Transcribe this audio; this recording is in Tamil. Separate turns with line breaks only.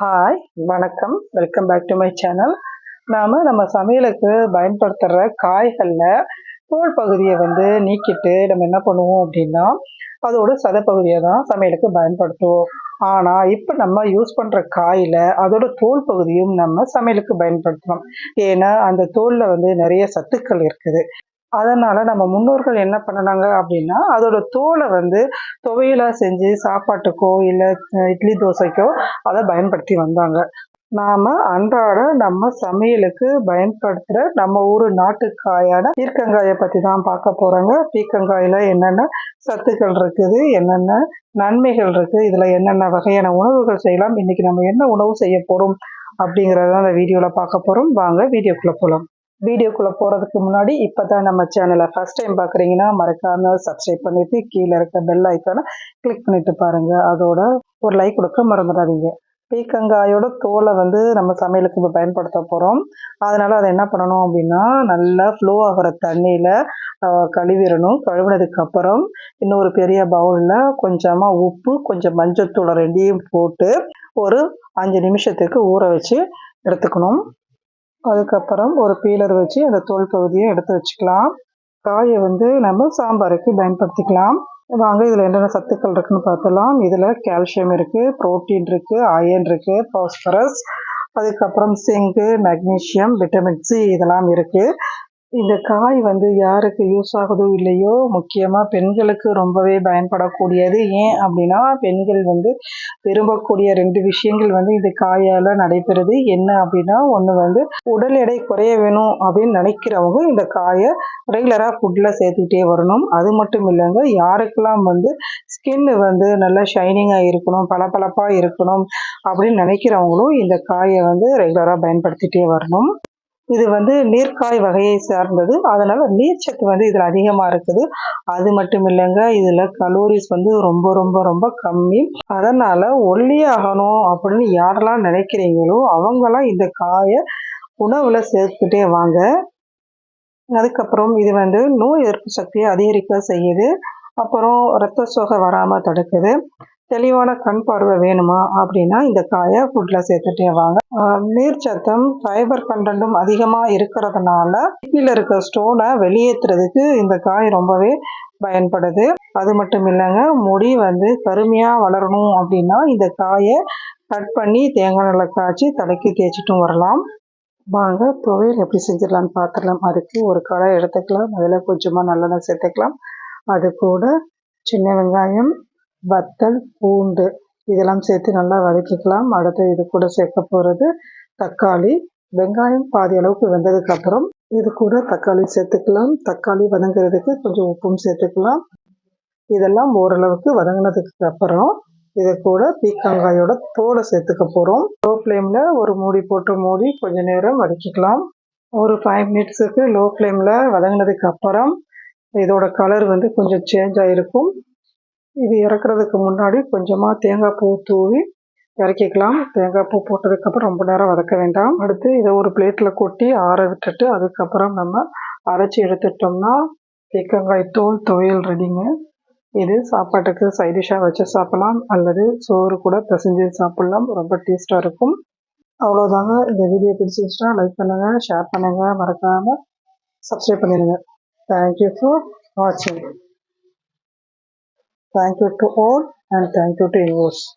ஹாய் வணக்கம். Welcome back to my channel நாம் நம்ம சமையலுக்கு பயன்படுத்துகிற காய்களில் தோல் பகுதியை வந்து நீக்கிட்டு நம்ம என்ன பண்ணுவோம் அப்படின்னா அதோட சதப்பகுதியை தான் சமையலுக்கு பயன்படுத்துவோம். ஆனால் இப்போ நம்ம யூஸ் பண்ணுற காயில் அதோட தோல் பகுதியும் நம்ம சமையலுக்கு பயன்படுத்தணும் ஏன்னா அந்த தோலில் வந்து நிறைய சத்துக்கள் இருக்குது. அதனால் நம்ம முன்னோர்கள் என்ன பண்ணினாங்க அப்படின்னா அதோட தோலை வந்து துவையலாக செஞ்சு சாப்பாட்டுக்கோ இல்லை இட்லி தோசைக்கோ அதை பயன்படுத்தி வந்தாங்க. நாம் அன்றாட நம்ம சமையலுக்கு பயன்படுத்துகிற நம்ம ஊர் நாட்டுக்காயான பீர்க்கங்காயை பற்றி தான் பார்க்க போகிறோங்க பீர்க்கங்காயில் என்னென்ன சத்துக்கள் இருக்குது என்னென்ன நன்மைகள் இருக்குது இதில் என்னென்ன வகையான உணவுகள் செய்யலாம் இன்றைக்கி நம்ம என்ன உணவு செய்ய போகிறோம் அப்படிங்கிறத அந்த வீடியோவில் பார்க்க போகிறோம் வாங்க வீடியோக்குள்ளே போகலாம் வீடியோக்குள்ளே போகிறதுக்கு முன்னாடி இப்போ தான் நம்ம சேனலை ஃபஸ்ட் டைம் பார்க்குறீங்கன்னா மறக்காமல் சப்ஸ்கிரைப் பண்ணிவிட்டு கீழே இருக்க பெல் ஐக்கானை கிளிக் பண்ணிவிட்டு பாருங்கள் அதோட ஒரு லைக் கொடுக்க மறந்துடாதீங்க. பீக்கங்காயோட தோலை வந்து நம்ம சமையலுக்கு இப்போ பயன்படுத்த போகிறோம் அதனால் அதை என்ன பண்ணணும் அப்படின்னா நல்லா ஃப்ளோ ஆகிற தண்ணியில் கழுவிடணும். கழுவினதுக்கப்புறம் இன்னொரு பெரிய பவுலில் கொஞ்சமாக உப்பு கொஞ்சம் மஞ்சத்தூளை ரெண்டையும் போட்டு ஒரு அஞ்சு நிமிஷத்துக்கு ஊற வச்சு எடுத்துக்கணும். அதுக்கப்புறம் ஒரு பீலர் வச்சு அந்த தோல் பகுதியை எடுத்து வச்சுக்கலாம். காயை வந்து நம்ம சாம்பாருக்கு பயன்படுத்திக்கலாம். வாங்க இதில் என்னென்ன சத்துக்கள் இருக்குன்னு பார்த்தலாம். இதில் கால்சியம் இருக்குது ப்ரோட்டீன் இருக்குது அயன் இருக்குது பாஸ்பரஸ் அதுக்கப்புறம் சிங்கு மெக்னீஷியம் விட்டமின் சி இதெல்லாம் இருக்குது இந்த காய் வந்து யாருக்கு யூஸ் ஆகுதோ இல்லையோ முக்கியமாக பெண்களுக்கு ரொம்பவே பயன்படக்கூடியது. ஏன் அப்படின்னா பெண்கள் வந்து விரும்பக்கூடிய ரெண்டு விஷயங்கள் வந்து இந்த காயால் நடைபெறுது. என்ன அப்படின்னா ஒன்று வந்து உடல் எடை குறைய வேணும் அப்படின்னு நினைக்கிறவங்க இந்த காயை ரெகுலராக ஃபுட்டில் சேர்த்துக்கிட்டே வரணும். அது மட்டும் இல்லைங்க யாருக்கெல்லாம் வந்து ஸ்கின்னு வந்து நல்லா ஷைனிங்காக இருக்கணும் பளபளப்பாக இருக்கணும் அப்படின்னு நினைக்கிறவங்களும் இந்த காயை வந்து ரெகுலராக பயன்படுத்திகிட்டே வரணும். இது வந்து நீர்க்காய் வகையை சார்ந்தது. அதனால் நீர்ச்சத்து வந்து இதில் அதிகமாக இருக்குது. அது மட்டும் இல்லைங்க இதில் கலோரிஸ் வந்து ரொம்ப ரொம்ப ரொம்ப கம்மி. அதனால் ஒல்லியாகணும் அப்படின்னு யாரெல்லாம் நினைக்கிறீங்களோ அவங்களாம் இந்த காயை உணவில் சேர்த்துக்கிட்டே வாங்க. அதுக்கப்புறம் இது வந்து நோய் எதிர்ப்பு சக்தியை அதிகரிக்க செய்யுது. அப்புறம் ரத்த சோகை வராமல் தடுக்குது. தெளிவான கண் பார்வை வேணுமா அப்படின்னா இந்த காயை ஃபுட்டில் சேர்த்துட்டே வாங்க. நீர்ச்சத்தம் ஃபைபர் கண்டென்ட்டும் அதிகமாக இருக்கிறதுனால கீழே இருக்க ஸ்டோனை வெளியேற்றுறதுக்கு இந்த காய் ரொம்பவே பயன்படுது. அது மட்டும் இல்லைங்க முடி வந்து கருமையாக வளரணும் அப்படின்னா இந்த காயை கட் பண்ணி தேங்காய் நல்லா காய்ச்சி தலைக்கு தேய்ச்சிட்டும் வரலாம். வாங்க துவையல் எப்படி செஞ்சிடலான்னு பார்த்துடலாம் அதுக்கு ஒரு கடை எடுத்துக்கலாம். அதில் கொஞ்சமாக நல்லெண்ணெய் சேர்த்துக்கலாம். அது கூட சின்ன வெங்காயம் வத்தல் பூண்டு இதெல்லாம் சேர்த்து நல்லா வதக்கிக்கலாம். அடுத்து இது கூட சேர்க்க போகிறது தக்காளி. வெங்காயம் பாதி அளவுக்கு வெந்ததுக்கப்புறம் இது கூட தக்காளி சேர்த்துக்கலாம். தக்காளி வதங்குறதுக்கு கொஞ்சம் உப்பும் சேர்த்துக்கலாம். இதெல்லாம் ஓரளவுக்கு வதங்கினதுக்கு அப்புறம் இதை கூட பீக்கங்காயோட தோலை சேர்த்துக்க போகிறோம் லோ ஃப்ளேமில் ஒரு மூடி போட்டு மூடி கொஞ்சம் நேரம் வதக்கிக்கலாம். ஒரு ஃபைவ் மினிட்ஸுக்கு லோ ஃப்ளேமில் வதங்கினதுக்கு அப்புறம் இதோட கலர் வந்து கொஞ்சம் சேஞ்ச் ஆகிருக்கும் இது இறக்குறதுக்கு முன்னாடி கொஞ்சமாக தேங்காய் பூ தூவி இறக்கிக்கலாம். தேங்காய் பூ போட்டதுக்கப்புறம் ரொம்ப நேரம் வதக்க வேண்டாம். அடுத்து இதை ஒரு பிளேட்டில் கொட்டி ஆற விட்டுட்டு அதுக்கப்புறம் நம்ம அரைச்சி எடுத்துட்டோம்னா தேக்கங்காய் தோல் துவையல் ரெடிங்க இது சாப்பாட்டுக்கு சைடிஷாக வச்சு சாப்பிட்லாம். அல்லது சோறு கூட பிசைஞ்சு சாப்பிட்லாம். ரொம்ப டேஸ்ட்டாக இருக்கும். அவ்வளோதாங்க இந்த வீடியோ பிடிச்சிருச்சுன்னா லைக் பண்ணுங்கள் ஷேர் பண்ணுங்கள் மறக்காமல் சப்ஸ்கிரைப் பண்ணிடுங்க. தேங்க்யூ ஃபார் வாட்சிங் Thank you to all and thank you to viewers.